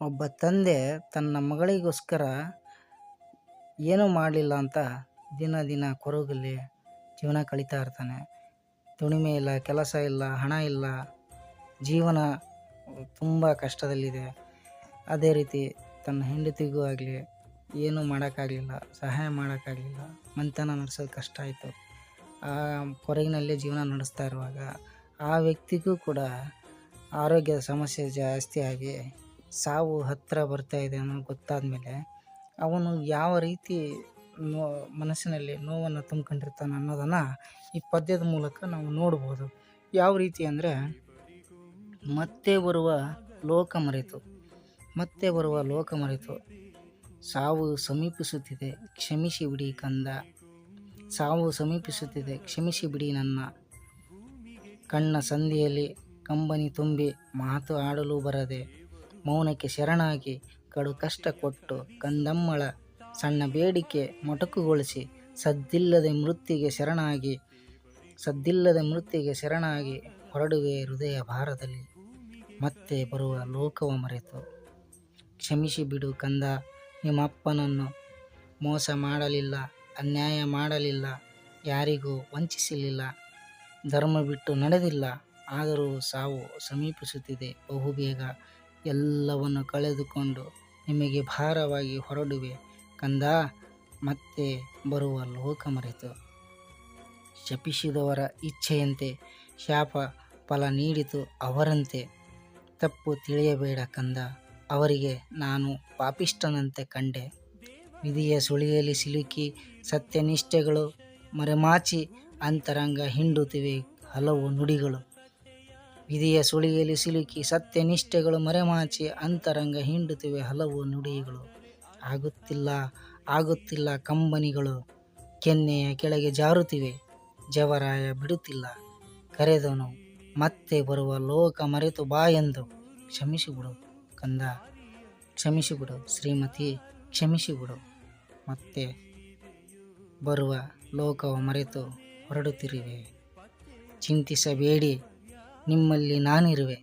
ಒಬ್ಬ ತಂದೆ ತನ್ನ ಮಗಳಿಗೋಸ್ಕರ ಏನೂ ಮಾಡಲಿಲ್ಲ ಅಂತ ದಿನ ದಿನ ಕೊರಗಲ್ಲಿ ಜೀವನ ಕಳೀತಾ ಇರ್ತಾನೆ. ದುಡಿಮೆ ಇಲ್ಲ, ಕೆಲಸ ಇಲ್ಲ, ಹಣ ಇಲ್ಲ, ಜೀವನ ತುಂಬ ಕಷ್ಟದಲ್ಲಿದೆ. ಅದೇ ರೀತಿ ತನ್ನ ಹೆಂಡತಿಗೂ ಆಗಲಿ ಏನೂ ಮಾಡೋಕ್ಕಾಗಲಿಲ್ಲ, ಸಹಾಯ ಮಾಡೋಕ್ಕಾಗಲಿಲ್ಲ, ಮಂತನ ನಡೆಸೋದು ಕಷ್ಟ ಆಯಿತು. ಆ ಕೊರಗಿನಲ್ಲಿ ಜೀವನ ನಡೆಸ್ತಾ ಇರುವಾಗ ಆ ವ್ಯಕ್ತಿಗೂ ಕೂಡ ಆರೋಗ್ಯದ ಸಮಸ್ಯೆ ಜಾಸ್ತಿ ಆಗಿ ಸಾವು ಹತ್ತಿರ ಬರ್ತಾ ಇದೆ ಅನ್ನೋದು ಗೊತ್ತಾದ ಮೇಲೆ ಅವನು ಯಾವ ರೀತಿ ನೋ ಮನಸ್ಸಿನಲ್ಲಿ ನೋವನ್ನು ತುಂಬ್ಕೊಂಡಿರ್ತಾನೆ ಅನ್ನೋದನ್ನು ಈ ಪದ್ಯದ ಮೂಲಕ ನಾವು ನೋಡ್ಬೋದು. ಯಾವ ರೀತಿ ಅಂದರೆ, ಮತ್ತೆ ಬರುವ ಲೋಕ ಮರೆತು, ಮತ್ತೆ ಬರುವ ಲೋಕ ಮರೆತು, ಸಾವು ಸಮೀಪಿಸುತ್ತಿದೆ, ಕ್ಷಮಿಸಿ ಬಿಡಿ ಕಂದ, ಸಾವು ಸಮೀಪಿಸುತ್ತಿದೆ, ಕ್ಷಮಿಸಿ ಬಿಡಿ ನನ್ನ, ಕಣ್ಣ ಸಂಧಿಯಲ್ಲಿ ಕಂಬನಿ ತುಂಬಿ ಮಾತು ಆಡಲು ಬರದೆ ಮೌನಕ್ಕೆ ಶರಣಾಗಿ ಕಡು ಕಷ್ಟ ಕೊಟ್ಟು ಕಂದಮ್ಮಳ ಸಣ್ಣ ಬೇಡಿಕೆ ಮೊಟಕುಗೊಳಿಸಿ ಸದ್ದಿಲ್ಲದೆ ಮೃತ್ಯುಗೆ ಶರಣಾಗಿ, ಸದ್ದಿಲ್ಲದೆ ಮೃತ್ಯುಗೆ ಶರಣಾಗಿ ಹೊರಡುವೆ ಹೃದಯ ಭಾರದಲ್ಲಿ. ಮತ್ತೆ ಬರುವ ಲೋಕವ ಮರೆತು. ಕ್ಷಮಿಸಿ ಬಿಡು ಕಂದ, ನಿಮ್ಮಪ್ಪನನ್ನು ಮೋಸ ಮಾಡಲಿಲ್ಲ, ಅನ್ಯಾಯ ಮಾಡಲಿಲ್ಲ, ಯಾರಿಗೂ ವಂಚಿಸಲಿಲ್ಲ. ಧರ್ಮ ಬಿಟ್ಟು ನಡೆದಿಲ್ಲ, ಆದರೂ ಸಾವು ಸಮೀಪಿಸುತ್ತಿದೆ ಬಹುಬೇಗ. ಎಲ್ಲವನ್ನು ಕಳೆದುಕೊಂಡು ನಿಮಗೆ ಭಾರವಾಗಿ ಹೊರಡುವೆ. ಕಂದ, ಮತ್ತೆ ಬರುವ ಲೋಕ ಮರೆತು. ಶಪಿಸಿದವರ ಇಚ್ಛೆಯಂತೆ ಶಾಪ ಫಲ ನೀಡಿತು ಅವರಂತೆ. ತಪ್ಪು ತಿಳಿಯಬೇಡ ಕಂದ, ಅವರಿಗೆ ನಾನು ಪಾಪಿಷ್ಟನಂತೆ ಕಂಡೆ. ವಿಧಿಯ ಸುಳಿಯಲ್ಲಿ ಸಿಲುಕಿ ಸತ್ಯನಿಷ್ಠೆಗಳು ಮರೆಮಾಚಿ ಅಂತರಂಗ ಹಿಂಡುತ್ತಿವೆ ಹಲವು ನುಡಿಗಳು. ವಿಧಿಯ ಸುಳಿಯಲ್ಲಿ ಸಿಲುಕಿ ಸತ್ಯನಿಷ್ಠೆಗಳು ಮರೆಮಾಚಿ ಅಂತರಂಗ ಹಿಂಡುತ್ತಿವೆ ಹಲವು ನುಡಿಗಳು. ಆಗುತ್ತಿಲ್ಲ ಆಗುತ್ತಿಲ್ಲ ಕಂಬನಿಗಳು. ಕೆನ್ನೆಯ ಕೆಳಗೆ ಜಾರುತ್ತಿವೆ, ಜವರಾಯ ಬಿಡುತ್ತಿಲ್ಲ. ಕರೆದನು ಮತ್ತೆ ಬರುವ ಲೋಕ ಮರೆತು ಬಾ ಎಂದು ಕ್ಷಮಿಸಿಬಿಡು ಕಂದ. ಕ್ಷಮಿಸಿಬಿಡು ಶ್ರೀಮತಿ, ಕ್ಷಮಿಸಿಬಿಡು. ಮತ್ತೆ ಬರುವ ಲೋಕವ ಮರೆತು ಹೊರಡುತ್ತಿರುವೆ. ಚಿಂತಿಸಬೇಡಿ ನಿಮ್ಮಲ್ಲಿ ನಾನಿರುವೆ.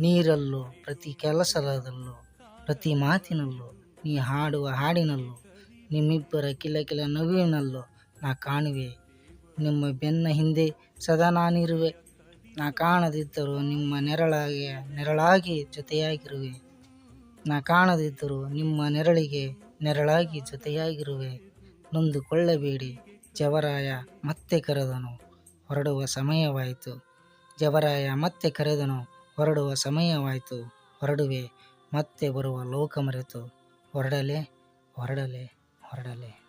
ನೀರಲ್ಲೂ, ಪ್ರತಿ ಕೆಲಸದಲ್ಲೂ, ಪ್ರತಿ ಮಾತಿನಲ್ಲೂ, ನೀ ಹಾಡುವ ಹಾಡಿನಲ್ಲೂ, ನಿಮ್ಮಿಬ್ಬರ ಕಿಲಕಿಲ ಕಿಲ ನಗುವಿನಲ್ಲೂ ನಾ ಕಾಣುವೆ. ನಿಮ್ಮ ಬೆನ್ನ ಹಿಂದೆ ಸದಾ ನಾನಿರುವೆ. ನಾ ಕಾಣದಿದ್ದರೂ ನಿಮ್ಮ ನೆರಳಾಗಿ ನೆರಳಾಗಿ ಜೊತೆಯಾಗಿರುವೆ. ನಾ ಕಾಣದಿದ್ದರೂ ನಿಮ್ಮ ನೆರಳಿಗೆ ನೆರಳಾಗಿ ಜೊತೆಯಾಗಿರುವೆ. ನೊಂದುಕೊಳ್ಳಬೇಡಿ, ಜವರಾಯ, ಮತ್ತೆ ಕರೆದನು. ಹೊರಡುವ ಸಮಯವಾಯಿತು. ಜವರಾಯ ಮತ್ತೆ ಕರೆದನು ಹೊರಡುವ ಸಮಯವಾಯಿತು ಹೊರಡುವೆ ಮತ್ತೆ ಬರುವ ಲೋಕ ಮರೆತು. ಹೊರಡಲೆ ಹೊರಡಲೆ ಹೊರಡಲೆ.